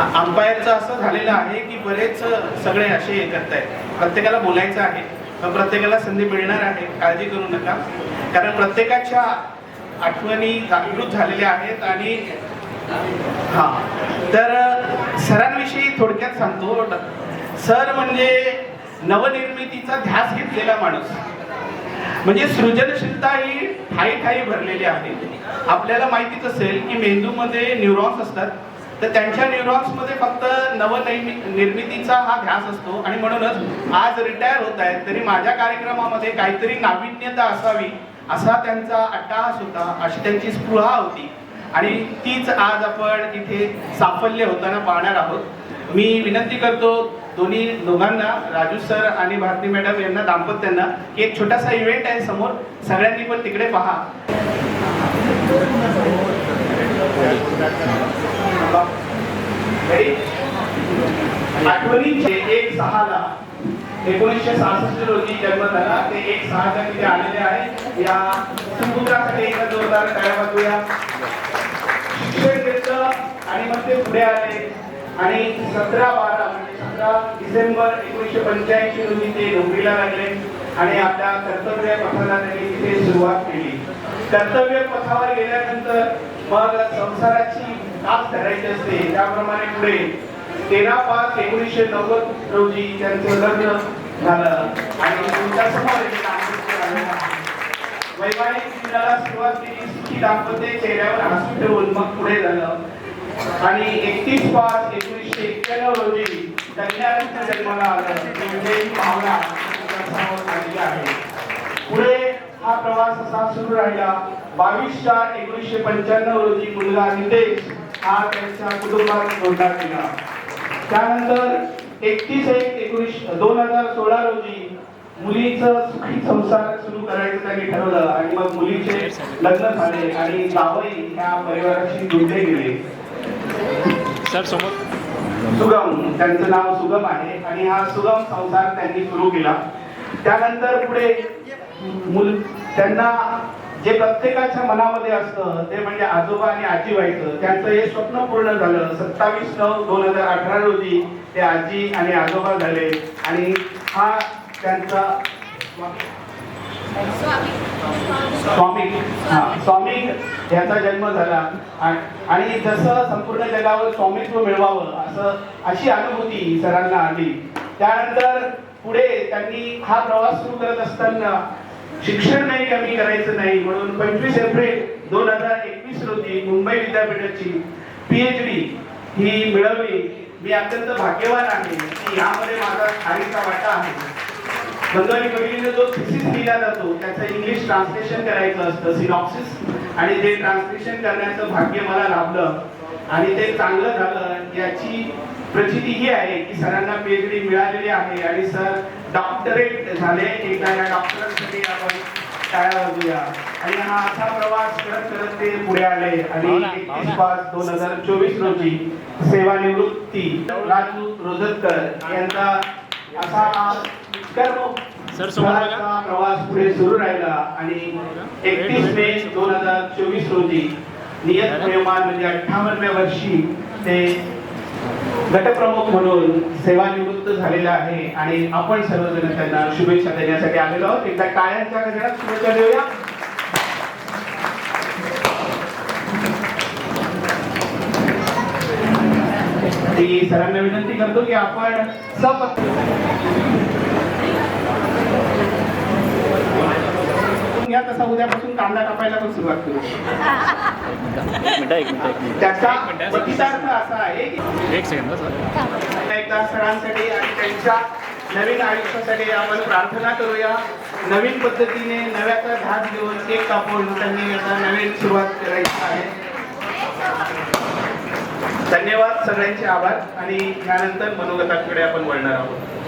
अंपायरचं असं झालेलं आहे की बरेच सगळे असे हे करतायत. प्रत्येकाला बोलायचं आहे प्रत्येकाला संधी मिळणार आहे काळजी करू नका. कारण प्रत्येकाच्या आठवणी जागृत झालेल्या आहेत आणि हा तर सरांविषयी थोडक्यात सांगतो. सर म्हणजे नवनिर्मितीचा ध्यास घेतलेला माणूस. म्हणजे सृजनशीलता ही ठाई ठाई भरलेली आहे. आपल्याला माहितीच असेल की मेंदूमध्ये न्यूरॉन्स असतात. तर त्यांच्या न्यूरॉन्समध्ये फक्त नवनैमी निर्मितीचा हा ध्यास असतो. आणि म्हणूनच आज रिटायर होत आहेत तरी माझ्या कार्यक्रमामध्ये काहीतरी नाविन्यता असावी असा त्यांचा अट्टाहास होता अशी त्यांची स्पृहा होती. आणि तीच आज आपण इथे साफल्य होताना पाहणार आहोत. मी विनंती करतो दोन्ही दोघांना राजू सर आणि भारती मॅडम यांना दाम्पत्यांना की एक छोटासा इव्हेंट आहे समोर. सगळ्यांनी पण तिकडे पहा. Ready? आठवणीचे एक सहाला एकोणीसशे सहासष्ट रोजी जन्म झाला. ते एक सहाच्या तिथे आलेले आहे. या सुपुत्रासाठी एक जोरदार टाळ्या वाजवूया. शिक्षण घेतलं आणि मग ते पुढे आले. आणि सतरा बारा म्हणजे सतरा डिसेंबर एकोणीसशे पंच्याऐंशी रोजी ते नोकरीला लागले आणि आपल्या कर्तव्य पथाला त्यांनी तिथे सुरुवात केली. कर्तव्य पथावर गेल्यानंतर मग संसाराची कास धरायची असते. त्याप्रमाणे पुढे तेरा पाच एकोणीसशे नव्वद रोजी त्यांचं लग्न झालं. आणि तुमच्यासमोर वैवाहिक जीवनाला सुरुवात केली. सुखी दाम्पत्य चेहऱ्यावर हसू ठेवून मग पुढे झालं. आणि एकतीस पाच एकोणीसशे एक्क्याण्णव रोजी कन्यारत्न जन्माला आलं. म्हणजे भावना तुमच्यासमोर आलेली आहे पुढे हा प्रवास असा सुरू राहिला. बावीस चार एकोणीसशे पंच्याण्णव रोजी मुलगा नितेश हा त्यांच्या कुटुंबात जोडला गेला. त्यानंतर एकतीस एक एकोणीस दोन हजार सोळा रोजी मुलीचं सुखी संसार सुरू करायचं त्यांनी ठरवलं आणि मग मुलीचे लग्न झाले आणि जावई ह्या परिवाराशी जोडले गेले. सर समोर. सुगम त्यांचं नाव सुगम आहे आणि हा सुगम संसार त्यांनी सुरू केला. त्यानंतर पुढे मुल त्यांना जे प्रत्येकाच्या मनामध्ये असतं ते म्हणजे आजोबा आणि आजी व्हायचं त्यांचं हे स्वप्न पूर्ण झालं. सत्तावीस नऊ दोन हजार अठरा रोजी ते आजी आणि आजोबा झाले. आणि हा त्यांचा स्वामी हा स्वामी याचा जन्म झाला. आणि- आणि जसं संपूर्ण जगावर स्वामित्व मिळवावं असं अशी अनुभूती सरांना आली. त्यानंतर पुढे त्यांनी हा प्रवास सुरू करत असताना शिक्षण नाही कमी करायचं नाही. म्हणून पंचवीस एप्रिल दोन हजार एकवीस रोजी मुंबई विद्यापीठाची पीएचडी ही मिळवली. मी अत्यंत भाग्यवान आहे. की यामध्ये माझा खारीचा वाटा आहे. बंगाली कवितेने जो थिसिस लिहिला जातो त्याचं इंग्लिश ट्रान्सलेशन करायचं असतं सिनॉप्सिस आणि ते ट्रान्सलेशन करण्याचं भाग्य मला लाभलं. आणि ते चांगलं झालं. याची प्रचिती ही आहे की सरांना पीएचडी मिळालेली आहे. आणि सर डॉक्टरेट झाले. एकदा या डॉक्टरांसाठी आपण टाळ्या वाजूया आणि हा असा प्रवास करत करत ते पुढे आले. आणि एकतीस पाच दोन हजार चोवीस रोजी सेवानिवृत्ती राजू रोजतकर यांचा असा कर्म प्रवास पुढे सुरू राहिला. आणि एकतीस मे दोन हजार चोवीस रोजी नियत प्रयोमान म्हणजे अठ्ठावन्नव्या वर्षी ते गटप्रमुख म्हणून सेवानिवृत्त झालेलं आहे आणि आपण सर्वजण त्यांना शुभेच्छा देण्यासाठी आलेलो आहोत. एकदा टाळ्यांच्या गजरात शुभेच्छा देऊया. मी सरांना विनंती करतो की आपण सपत तसा उद्यापासून कांदा कापायला पण सुरुवात करू. एक मिनिट एक मिनिट. एक मिनिट त्याचा प्रतितार्थ असा आहे की एक सेकंद सर. एकदा सरांसाठी आणि त्यांच्या नवीन आयुष्यासाठी आपण प्रार्थना करूया. नवीन पद्धतीने नव्याचा ध्यास घेऊन केक कापून त्यांनी आता नवीन सुरुवात करायची आहे. धन्यवाद सगळ्यांचे आभार आणि यानंतर मनोगताकडे आपण वळणार आहोत.